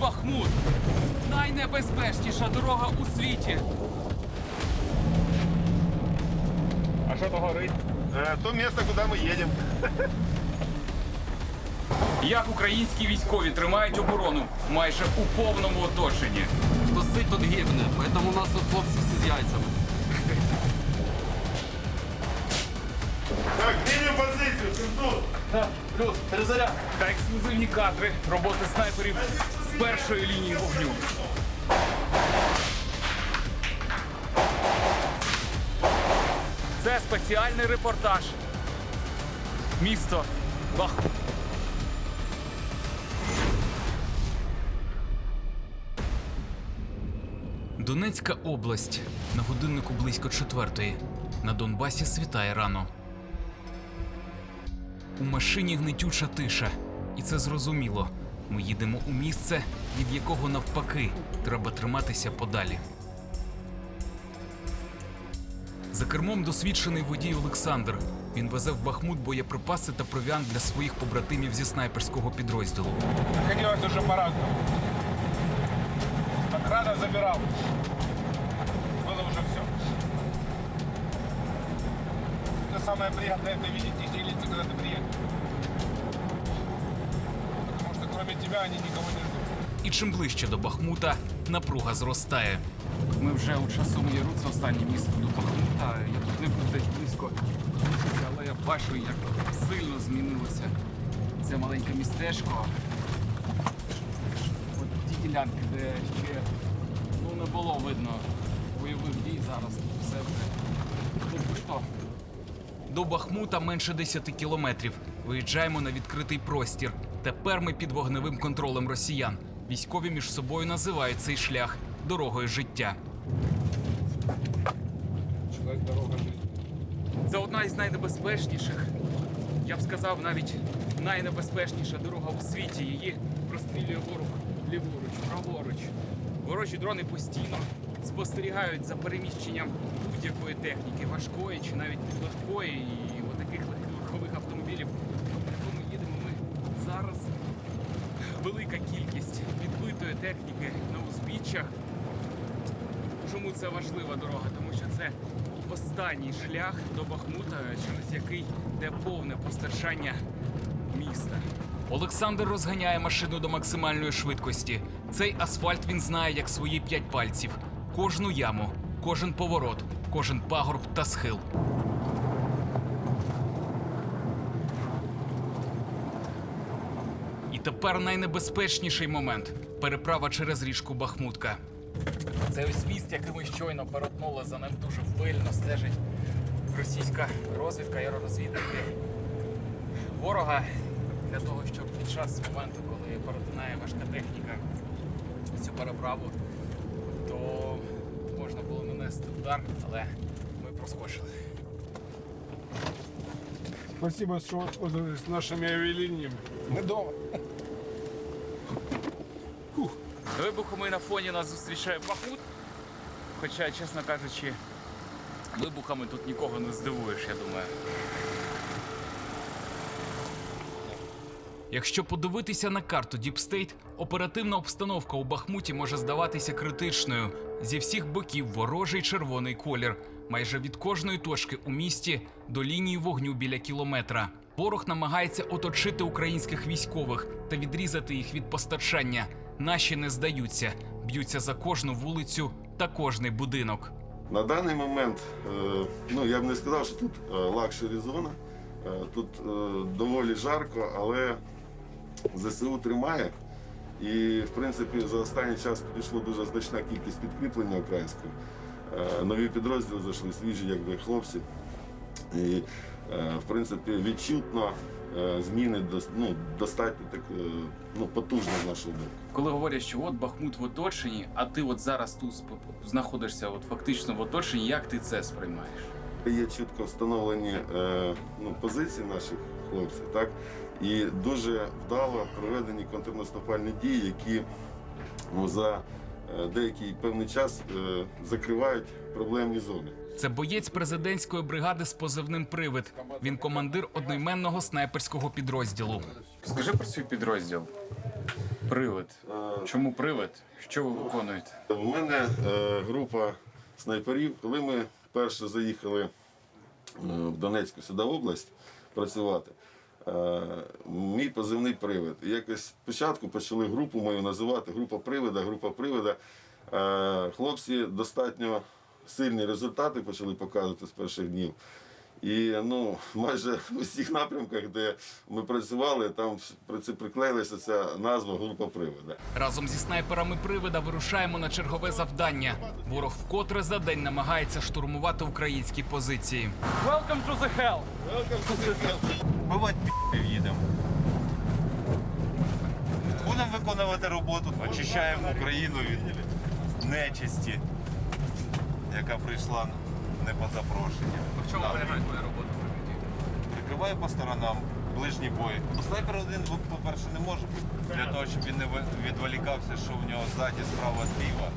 Бахмут. Найнебезпечніша дорога у світі. А що то горить? Э, то место, куда мы едем. Як українські військові тримають оборону майже у повному оточенні. Хто сить, тот гибне. Поэтому у нас тут хлопці всі з яйцями. Так, змінюємо позицію, Сімтуз. Плюс, перезаряд. Та ексклюзивні кадри роботи снайперів з першої лінії вогню. Це спеціальний репортаж. Місто Бахмут. Донецька область. На годиннику близько четвертої. На Донбасі світає рано. У машині гнетюча тиша, і це зрозуміло. Ми їдемо у місце, від якого навпаки треба триматися подалі. За кермом досвідчений водій Олександр. Він везе в Бахмут боєприпаси та провіант для своїх побратимів зі снайперського підрозділу. Хотілося дуже по-разному. Так рано забирал. Было уже все. Это самое приятное, это видеть их лица, когда ты Тебя они никого не ждут. І чим ближче до Бахмута, напруга зростає. Ми вже у часовому яру, це останнє місто до Бахмута. Я тут не був десь близько але я бачу, як сильно змінилося це маленьке містечко. От ті ділянки, де ще ну, не було видно бойових дій зараз. Все вже ну, що. До Бахмута менше 10 кілометрів. Виїжджаємо на відкритий простір. Тепер ми під вогневим контролем росіян. Військові між собою називають цей шлях дорогою життя. Це одна із найнебезпечніших. Я б сказав, навіть найнебезпечніша дорога у світі. Її прострілює ворог ліворуч, праворуч. Ворожі дрони постійно спостерігають за переміщенням будь-якої техніки, важкої чи навіть легкої, і отаких лег- легкових автомобілів, по якому їдемо ми зараз. Велика кількість відбитої техніки на узбіччях. Чому це важлива дорога? Тому що це останній шлях до Бахмута, через який йде повне постачання міста. Олександр розганяє машину до максимальної швидкості. Цей асфальт він знає як свої п'ять пальців. Кожну яму, кожен поворот, кожен пагорб та схил. Тепер найнебезпечніший момент переправа через річку Бахмутка. Це ось міст, який ми щойно перетнули, за ним дуже пильно стежить російська розвідка, аеророзвідники ворога для того, щоб під час моменту, коли перетинає важка техніка цю переправу, то можна було нанести удар, але ми проскочили. Спасибо, что воспользовались нашими авиалиниями. Мы дома. Вибухами на фоні нас зустрічає Бахмут. Хоча, чесно кажучи, вибухами тут нікого не здивуєш, я думаю. Якщо подивитися на карту State, оперативна обстановка у Бахмуті може здаватися критичною. Зі всіх боків ворожий червоний колір. Майже від кожної точки у місті до лінії вогню біля кілометра. Ворог намагається оточити українських військових та відрізати їх від постачання. Наші не здаються, б'ються за кожну вулицю та кожний будинок. На даний момент, е, ну я б не сказав, що тут е, лакшері зона. Е, Тут доволі жарко, але ЗСУ тримає. І, в принципі, за останній час підійшла дуже значна кількість підкріплення українського. Нові підрозділи зайшли свіжі, якби хлопці. І, в принципі, відчутно е, зміни дос- ну, достатньо так, е, ну, потужні з нашого боку. Коли говорять, що от Бахмут в оточенні, а ти от зараз тут знаходишся от фактично в оточенні, як ти це сприймаєш? Є чітко встановлені е, ну, позиції наших хлопців, так? І дуже вдало проведені контрнаступальні дії, які ну, за е, деякий певний час е, закривають проблемні зони. Це боєць президентської бригади з позивним Привид. Він командир одноіменного снайперського підрозділу. Скажи про свій підрозділ. Привид. Чому привид? Що ви виконуєте? У мене е, група снайперів. Коли ми перше заїхали е, в Донецьку сюди область працювати, е, мій позивний привид. І якось спочатку почали групу мою називати група привида, група привида. Е, хлопці достатньо сильні результати почали показувати з перших днів. І ну, майже в усіх напрямках, де ми працювали, там при- це приклеїлася ця назва група привида. Разом зі снайперами привида вирушаємо на чергове завдання. Ворог вкотре за день намагається штурмувати українські позиції. Welcome to the hell! Бивать пі***ів їдемо. Будемо виконувати роботу, очищаємо Україну від нечисті, яка прийшла не по запрошенню. В чому полягає твоя робота? Прикриваю по сторонам, ближній бой. Снайпер один, по-перше, не може бути для того, щоб він не відволікався, що в нього ззаді, справа, зліва.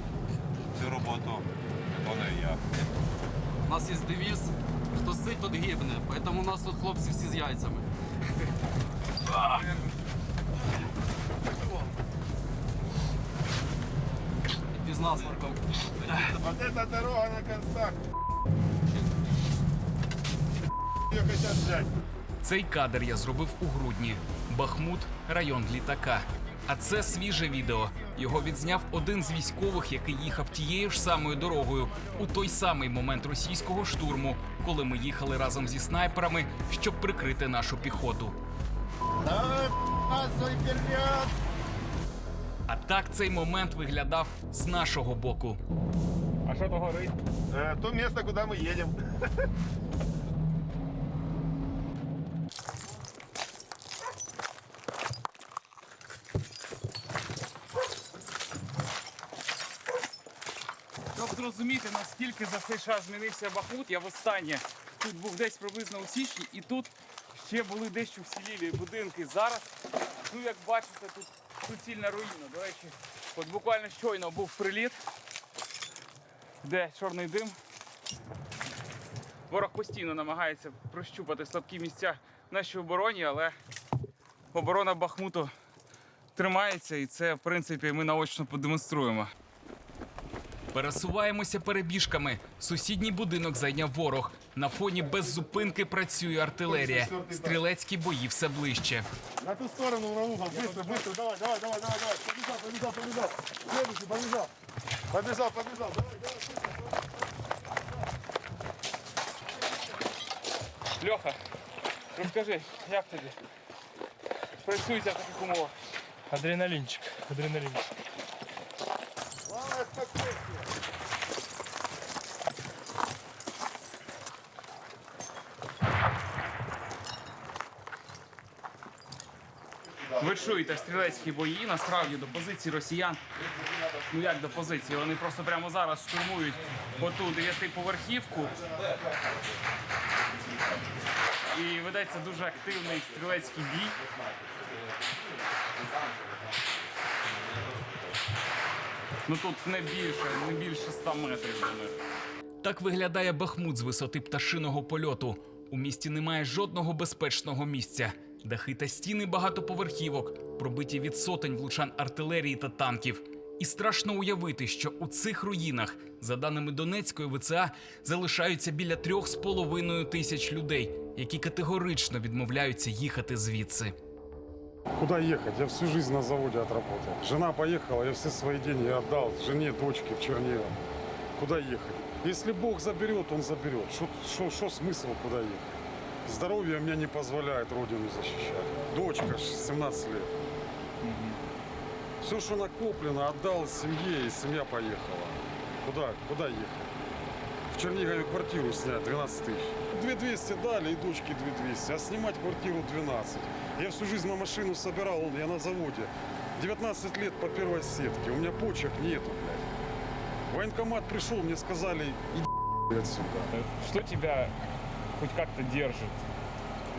Цю роботу виконую я. У нас є девіз, хто сить, тот гибне. Поэтому у нас тут хлопці всі з яйцями. З насморком. Вот эта дорога на концах. Ее хотят взять. Цей кадр я зробив у грудні. Бахмут, район літака. А це свіже відео. Його відзняв один з військових, який їхав тією ж самою дорогою у той самий момент російського штурму, коли ми їхали разом зі снайперами, щоб прикрити нашу піхоту. А так цей момент виглядав з нашого боку. А що то горить? Э, То место, куда мы едем. Щоб зрозуміти, наскільки за цей час змінився Бахмут, я востаннє тут був десь приблизно у січні, і тут ще були дещо вцілілі будинки. Зараз, ну як бачите, тут суцільна руїна. До речі, от буквально щойно був приліт, де чорний дим. Ворог постійно намагається прощупати слабкі місця в нашій обороні, але оборона Бахмуту тримається, і це, в принципі, ми наочно продемонструємо. Пересуваємося перебіжками. Сусідній будинок зайняв ворог. На фоні без зупинки працює артилерія. Стрілецькі бої все ближче. На ту сторону, угол, быстро, быстро, давай, давай, давай, давай, давай. Побежал, побежал, побежал. Следующий, побежал. Побежал, побежал, давай, давай. Льоха, розкажи, як тобі? Працюється в таких умовах. Адреналинчик, адреналинчик. Главное, спокойствие. Ви чуєте стрілецькі бої, насправді до позиції росіян. Ну як до позиції? Вони просто прямо зараз штурмують оту дев'ятиповерхівку. І ведеться дуже активний стрілецький бій. Ну тут не більше, не більше 100 метрів до них. Так виглядає Бахмут з висоти пташиного польоту. У місті немає жодного безпечного місця. Дахи та стіни багатоповерхівок, пробиті від сотень влучань артилерії та танків. І страшно уявити, що у цих руїнах, за даними Донецької ВЦА, залишаються біля трьох з половиною тисяч людей, які категорично відмовляються їхати звідси. Куда ехать? Я всю жизнь на заводе отработал. Жена поехала, я все свои деньги отдал жене, дочке в Чернигово. Куда ехать? Если Бог заберет, Он заберет. Что смысл куда ехать? Здоровье мне не позволяет родину защищать. Дочка ж 17 лет. Все, что накоплено, отдал семье, и семья поехала. Куда? Куда ехать? В Чернигове квартиру снять 12 тысяч. 2200 дали и дочке 2200, а снимать квартиру 12. Я всю жизнь на машину собирал, я на заводе. 19 лет по первой сетке, у меня почек нету, блядь. Военкомат пришел, мне сказали, иди отсюда. Что тебя хоть как-то держит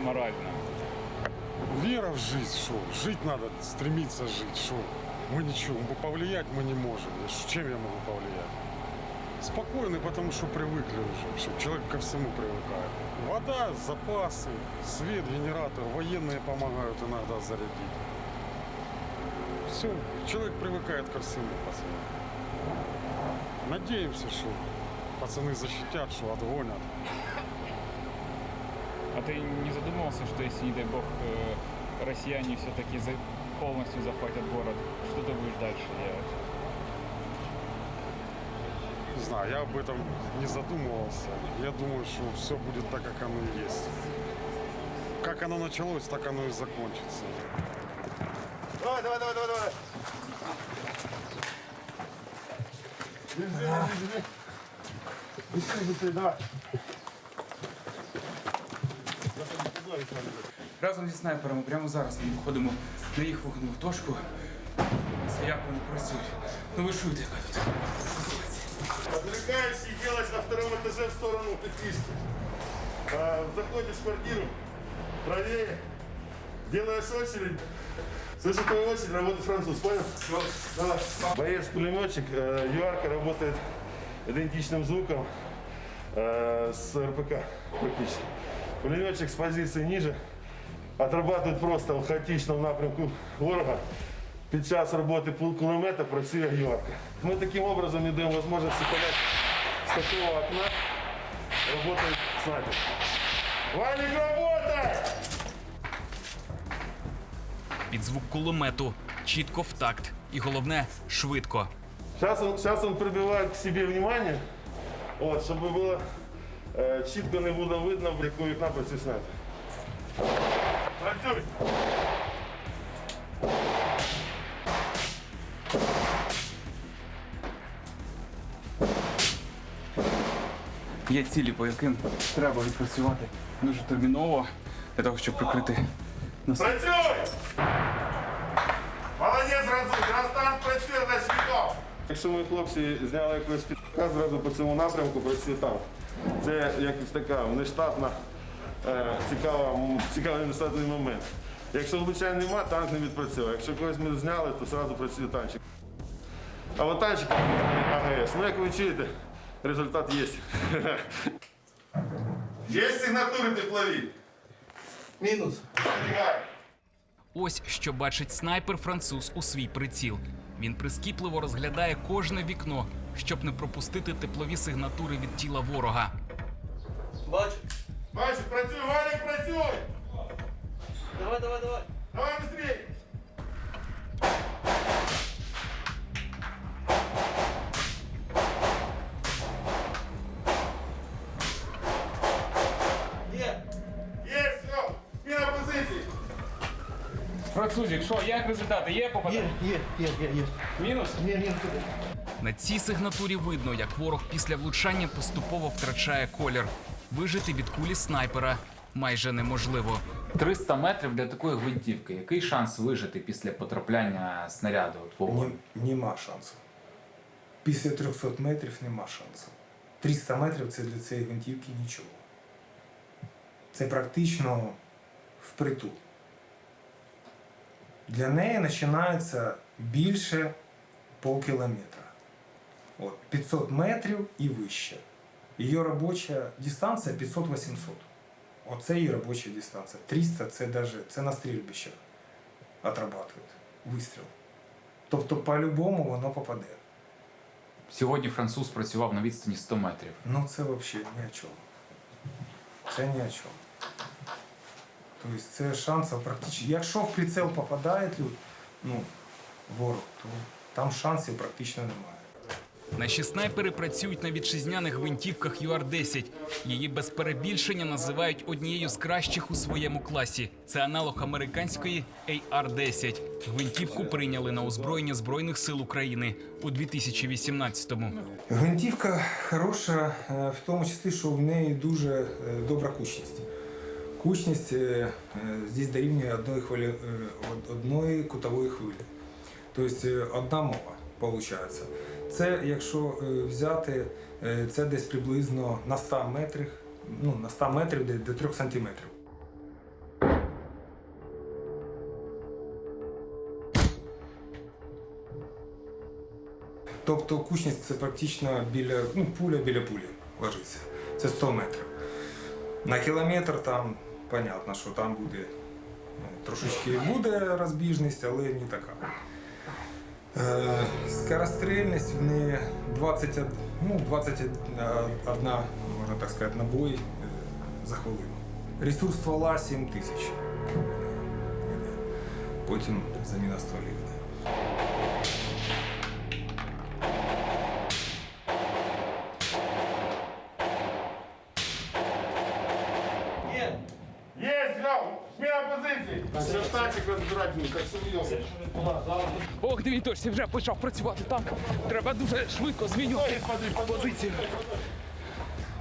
морально? Вера в жизнь, что? Жить надо, стремиться жить, что? Мы ничего, повлиять мы не можем. Ж- Чем я могу повлиять? Спокойный, потому что привыкли уже. Вообще, человек ко всему привыкает. Вода, запасы, свет, генератор, военные помогают иногда зарядить. Все, человек привыкает ко всему, пацаны. Надеемся, что пацаны защитят, что отгонят. А ты не задумывался, что если, не дай бог, э, россияне все-таки полностью захватят город, что ты будешь дальше делать? Не знаю, я об этом не задумывался. Я думаю, что все будет так, как оно и есть. Как оно началось, так оно и закончится. Давай, давай, давай, давай, давай. Держи, держи, держи. Быстрее, быстрее, давай. Разом зі снайперами прямо зараз ми виходимо на їх вогневу точку. Це як вони працюють. Ну ви чуєте, яка тут. Отвлекаешься и делаешь на втором этаже в сторону пятишки. А, заходишь в квартиру, правее, делаешь очередь. Слышу твою очередь, работает француз, понял? Давай. Боец-пулеметчик, э, ЮАРКа работает идентичным звуком э, с РПК практически. Пулеметчик с позиции ниже отрабатывает просто в хаотичному напрямку ворога. Під час роботи пул- кулемета працює ЮАРКа. Ми таким образом не даємо можливості понять, з такого окна працює снайпер. Валік, работай! Під звук кулемету, чітко в такт. І головне швидко. Сейчас он, сейчас он прибивает к себе внимание, вот, чтобы было э, чітко не буде видно, в яку вікна снайпер. Працюй! Є цілі, по яким треба відпрацювати дуже терміново для того, щоб прикрити нас. Працюй! Молодець, раз танк працює, значить віков. Якщо ми хлопці зняли якогось підка, зразу по цьому напрямку працює танк. Це якась така внештатна, е, цікава, цікавий нештатний момент. Якщо звичайно нема, танк не відпрацьовує. Якщо когось ми зняли, то одразу працює танчик. А от танчик АГС. Ну, як ви чуєте, результат є. Є сигнатури теплові? Мінус. Ось що бачить снайпер француз у свій приціл. Він прискіпливо розглядає кожне вікно, щоб не пропустити теплові сигнатури від тіла ворога. Бачу. Бачу, працюй, Валік, працюй! Давай, давай, давай. Давай быстрей! Є. Есть, все! Смена позиції! Французик, що, як результати? Є попадання? Є, є, є, є. Мінус? На цій сигнатурі видно, як ворог після влучання поступово втрачає колір. Вижити від кулі снайпера майже неможливо. 300 метрів для такої гвинтівки. Який шанс вижити після потрапляння снаряду? Ні, нема шансу. Після 300 метрів нема шансу. 300 метрів це для цієї гвинтівки нічого. Це практично впритул. Для неї починається більше полкілометра. От, 500 метрів і вище. Її робоча дистанція 500-800. Оце її робоча дистанція. 300 це, даже, це на стрільбищах отрабатують. Вистріл. Тобто, по-любому воно попаде. Сьогодні француз працював на відстані 100 метрів. Ну це взагалі ні о чому. Це ні о чому. Тобто це шансів практично. Якщо в прицел попадає люд, ну, ворог, то там шансів практично немає. Наші снайпери працюють на вітчизняних гвинтівках ЮАР-10. Її без перебільшення називають однією з кращих у своєму класі. Це аналог американської AR-10. Гвинтівку прийняли на озброєння Збройних сил України у 2018-му. Гвинтівка хороша е, в тому числі, що в неї дуже е, добра кучність. Кучність е, здесь дорівнює одної, хвилі, одної кутової хвилі. Тобто одна мова виходить. Це якщо е, взяти, е, це десь приблизно на 100 метрів, ну, на 100 метрів до 3 сантиметрів. Тобто кучність це практично біля, ну, пуля біля пулі ложиться. Це 100 метрів. На кілометр там, понятно, що там буде е, трошечки буде розбіжність, але не така. Е, скорострільність в неї 21, ну, 21, можно так сказать, набої е, за хвилину. Ресурс ствола 7 тисяч. Потім заміна стволів. Ох, дивіть, вже почав працювати танк. Треба дуже швидко змінювати позицію.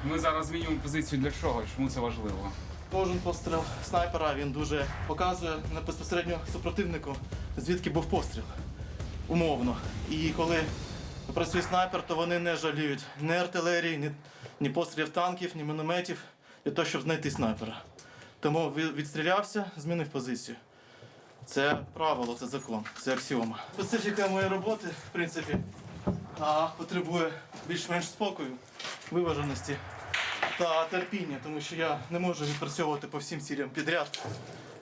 Ми зараз змінюємо позицію для чого? Чому це важливо? Кожен постріл снайпера він дуже показує на безпосередньо супротивнику, звідки був постріл. Умовно. І коли працює снайпер, то вони не жаліють ні артилерії, ні, ні пострілів танків, ні мінометів для того, щоб знайти снайпера. Тому відстрілявся, змінив позицію. Це правило, це закон, це аксіома. Специфіка моєї роботи, в принципі, а, потребує більш-менш спокою, виваженості та терпіння, тому що я не можу відпрацьовувати по всім цілям підряд.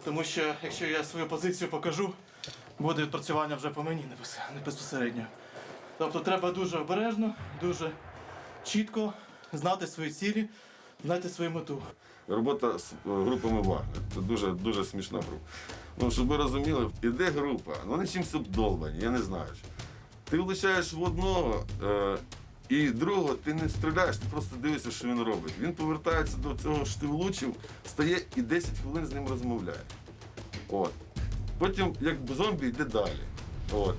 Тому що якщо я свою позицію покажу, буде відпрацювання вже по мені не безпосередньо. Тобто треба дуже обережно, дуже чітко знати свої цілі, знати свою мету. Робота з е, групами Вагнер. Це дуже дуже смішна група. Ну, щоб ви розуміли, іде група, ну вони чимось обдолбані, я не знаю. Ти влучаєш в одного е, і другого ти не стріляєш, ти просто дивишся, що він робить. Він повертається до цього, що ти влучив, стає і 10 хвилин з ним розмовляє. От. Потім, як зомбі, йде далі. От.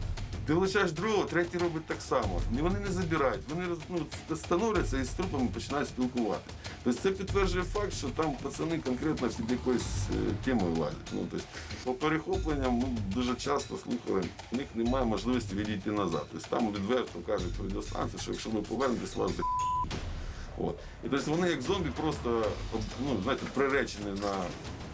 Ти влучаєш другого, третій робить так само. Вони не забирають, вони ну, становляться і з трупами починають спілкувати. Тобто це підтверджує факт, що там пацани конкретно під якоюсь е, темою лазять. Ну, тобто, по перехопленням ну, дуже часто слухали, у них немає можливості відійти назад. Тобто там відверто кажуть радіостанції, що якщо ви повернетесь, вас за От. І тобто вони як зомбі просто ну, знаєте, приречені на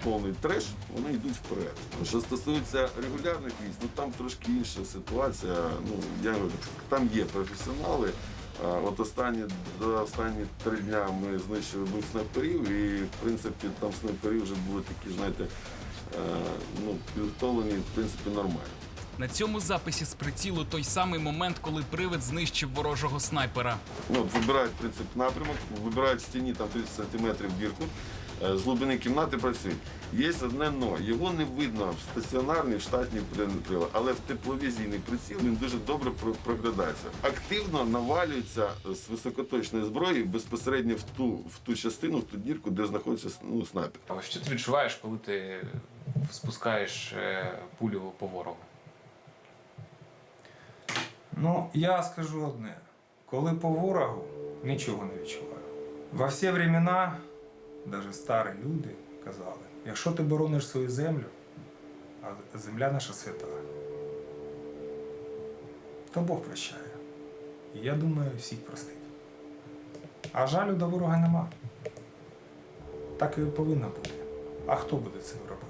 повний треш, вони йдуть вперед. Що стосується регулярних військ, ну там трошки інша ситуація. Ну, я говорю, там є професіонали. От останні за останні три дня ми знищили двох снайперів, і в принципі там снайпери вже були такі, знаєте, е, ну, підготовлені, в принципі, нормально. На цьому записі з прицілу той самий момент, коли привид знищив ворожого снайпера. Ну, от вибирають в принципі, напрямок, вибирають в стіні там 30 сантиметрів дірку, з глибини кімнати працюють. Є одне но. Його не видно в стаціонарній, в штатній приладі, але в тепловізійний приціл він дуже добре проглядається. Активно навалюється з високоточної зброї безпосередньо в ту, в ту частину, в ту дірку, де знаходиться ну, снайпер. А що ти відчуваєш, коли ти спускаєш е, пулю по ворогу? Ну, я скажу одне. Коли по ворогу нічого не відчуваю. Во всі времена, навіть старі люди казали, якщо ти борониш свою землю, а земля наша свята, то Бог прощає. І я думаю, всіх простить. А жалю до ворога нема. Так і повинно бути. А хто буде цим робити?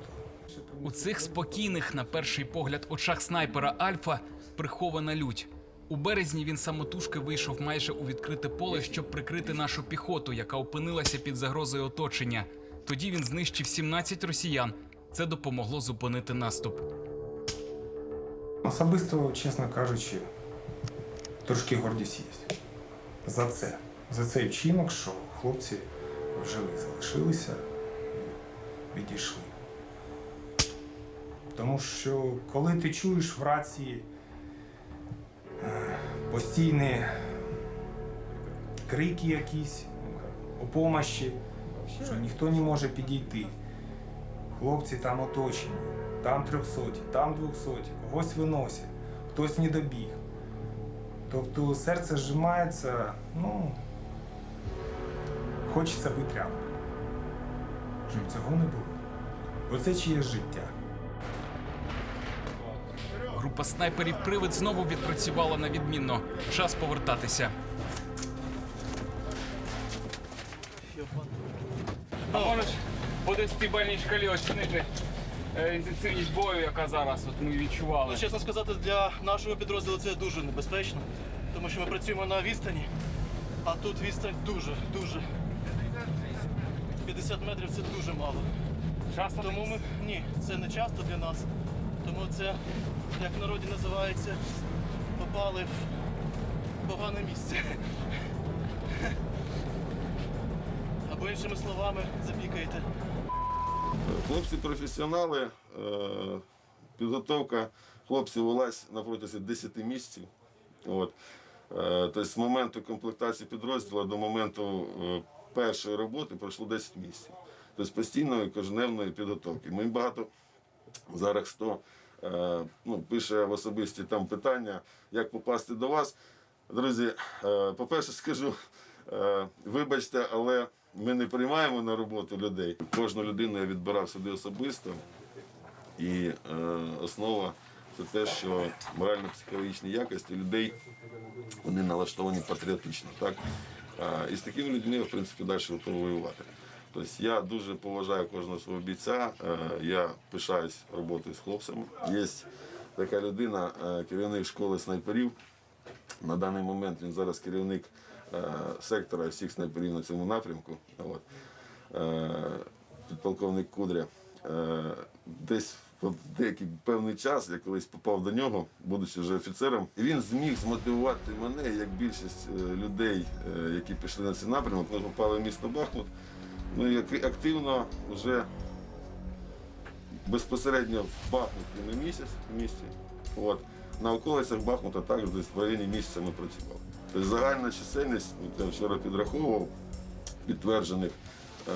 У цих спокійних, на перший погляд, очах снайпера Альфа прихована лють. У березні він самотужки вийшов майже у відкрите поле, щоб прикрити нашу піхоту, яка опинилася під загрозою оточення. Тоді він знищив 17 росіян. Це допомогло зупинити наступ. Особисто, чесно кажучи, трошки гордість є. За це. За цей вчинок, що хлопці в живих залишилися і відійшли. Тому що коли ти чуєш в рації постійні крики якісь о помощі, що ніхто не може підійти. Хлопці там оточені, там трьохсоті, там двохсоті, когось виносять, хтось не добіг. Тобто серце зжимається, ну, хочеться бути рядом. Щоб цього не було. Бо це чиє життя. Група снайперів Привид знову відпрацювала на відмінно. Час повертатися. А можеш по десятибальній шкалі оцінити е, інтенсивність бою, яка зараз от ми відчували. Ну, чесно сказати, для нашого підрозділу це дуже небезпечно, тому що ми працюємо на відстані, а тут відстань дуже, дуже. 50 метрів це дуже мало. Часто Тому ми ні, це не часто для нас. Тому це, як в народі називається, попали в погане місце. Або іншими словами, запікаєте. Хлопці професіонали, е, підготовка хлопців велась на протязі 10 місяців. От. Е, Тобто з моменту комплектації підрозділу до моменту е, першої роботи пройшло 10 місяців. Тобто постійної кожневної підготовки. Ми багато зараз хто ну, пише в особисті там питання, як попасти до вас. Друзі, е, по-перше, скажу, е, вибачте, але ми не приймаємо на роботу людей. Кожну людину я відбирав сюди особисто. І е, основа це те, що морально-психологічні якості людей вони налаштовані патріотично. Так? Е, і з такими людьми в принципі, далі готовий воювати. Тобто я дуже поважаю кожного свого бійця, е, я пишаюсь роботою з хлопцями. Є така людина, е, керівник школи снайперів. На даний момент він зараз керівник е, сектора всіх снайперів на цьому напрямку. От. Підполковник Кудря. Десь в деякий певний час я колись попав до нього, будучи вже офіцером, і він зміг змотивувати мене, як більшість людей, які пішли на цей напрямок, ми попали в місто Бахмут. Ну як- активно вже безпосередньо в Бахмуті на місяць в місті. От. На околицях Бахмута також десь в районі місяця ми працювали. Тобто загальна чисельність, я вчора підраховував, підтверджених,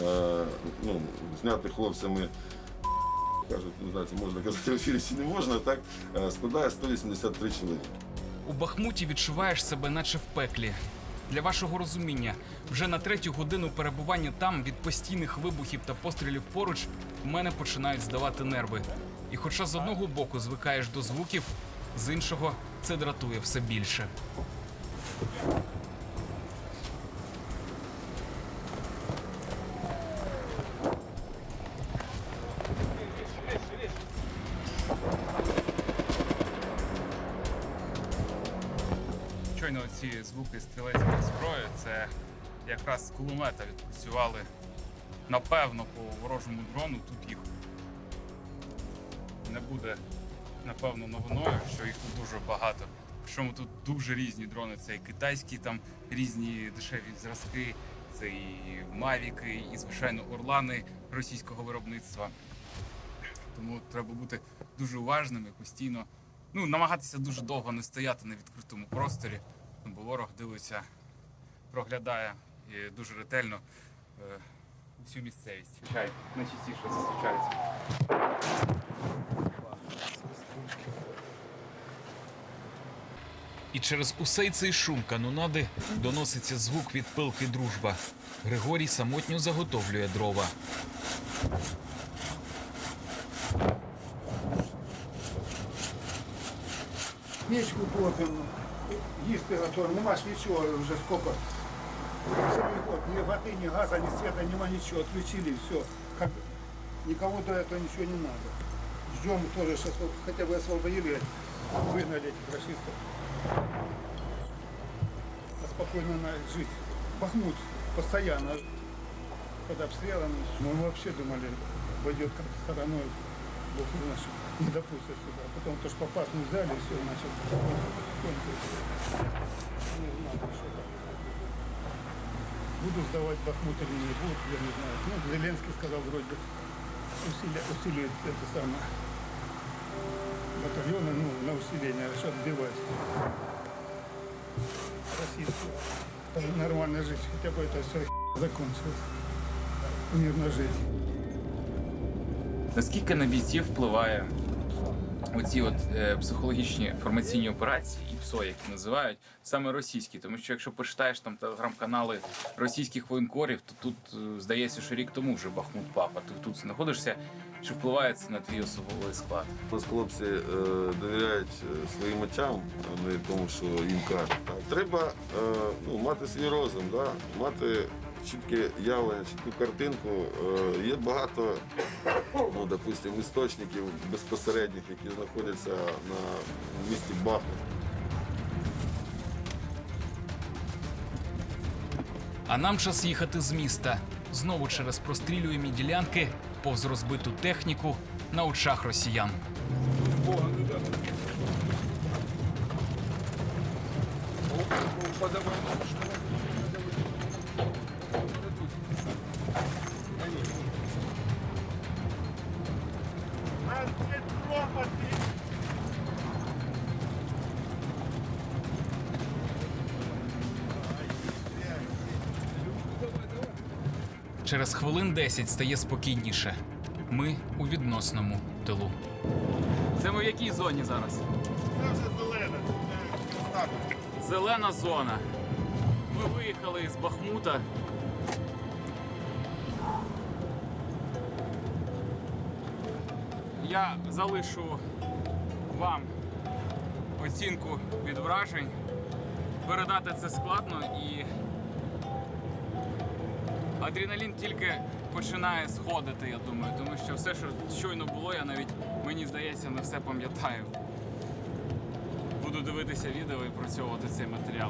е, ну, знятих хлопцями, кажуть, не знаю, це можна казати в ефірі чи не можна, так, е, складає 183 чоловіки. У Бахмуті відчуваєш себе, наче в пеклі. Для вашого розуміння, вже на третю годину перебування там від постійних вибухів та пострілів поруч у мене починають здавати нерви. І хоча з одного боку звикаєш до звуків, з іншого це дратує все більше. Щойно ці звуки стрілецької зброї це якраз кулемета відпрацювали напевно по ворожому дрону. Тут їх не буде напевно новиною, що їх тут дуже багато. Причому тут дуже різні дрони. Це і китайські там різні дешеві зразки, це і мавіки, і звичайно орлани російського виробництва. Тому треба бути дуже уважним і постійно ну, намагатися дуже довго не стояти на відкритому просторі, бо ворог дивиться, проглядає і дуже ретельно е, всю місцевість. Чай найчастіше зустрічається. І через усей цей шум канонади доноситься звук від пилки дружба. Григорій самотньо заготовлює дрова. Печку топим, їсти готуємо, нема ж нічого вже сколько. Целый год, ни воды, ни газа, ни света, нема ничего. Отключили, все. Как... Никому до этого ничего не надо. Ждем тоже, сейчас вот хотя бы освободили, выгнали этих расистов. А спокойно надо жить. Бахмут постоянно под обстрелами. Мы вообще думали, пойдет как стороной. Бог его нашел. Не допустят сюда. Потом тоже попасную взяли, и все, начал потихоньку. Не знаю, что там. Буду сдавать Бахмут или не буду, я не знаю. Ну, Зеленский сказал вроде бы усилия, усилит это самое батальоны ну, на усиление, что отбивать. Российскую. Чтобы нормально жить, хотя бы это все закончилось. Мирно жить. Наскільки на бійців впливає оці от е, психологічні інформаційні операції, і ПСО, які називають, саме російські? Тому що якщо почитаєш там телеграм-канали російських воєнкорів, то тут е, здається, що рік тому вже Бахмут пав, а ти тут знаходишся, чи впливає це на твій особовий склад? Ось хлопці е, довіряють е, своїм очам, а не тому, що їм кажуть. Треба е, ну, мати свій розум, да? мати чітке явлення, чітку картинку. Е, є багато, ну, допустим, істочників безпосередніх, які знаходяться на місті Бахмут. А нам час їхати з міста. Знову через прострілюємі ділянки повз розбиту техніку на очах росіян. Через хвилин 10 стає спокійніше. Ми у відносному тилу. Це ми в якій зоні зараз? Це вже зелене. Так. Зелена зона. Ми виїхали з Бахмута. Я залишу вам оцінку від вражень. Передати це складно і адреналін тільки починає сходити, я думаю, тому що все, що щойно було, я навіть мені здається не все пам'ятаю. Буду дивитися відео і працьовувати цей матеріал.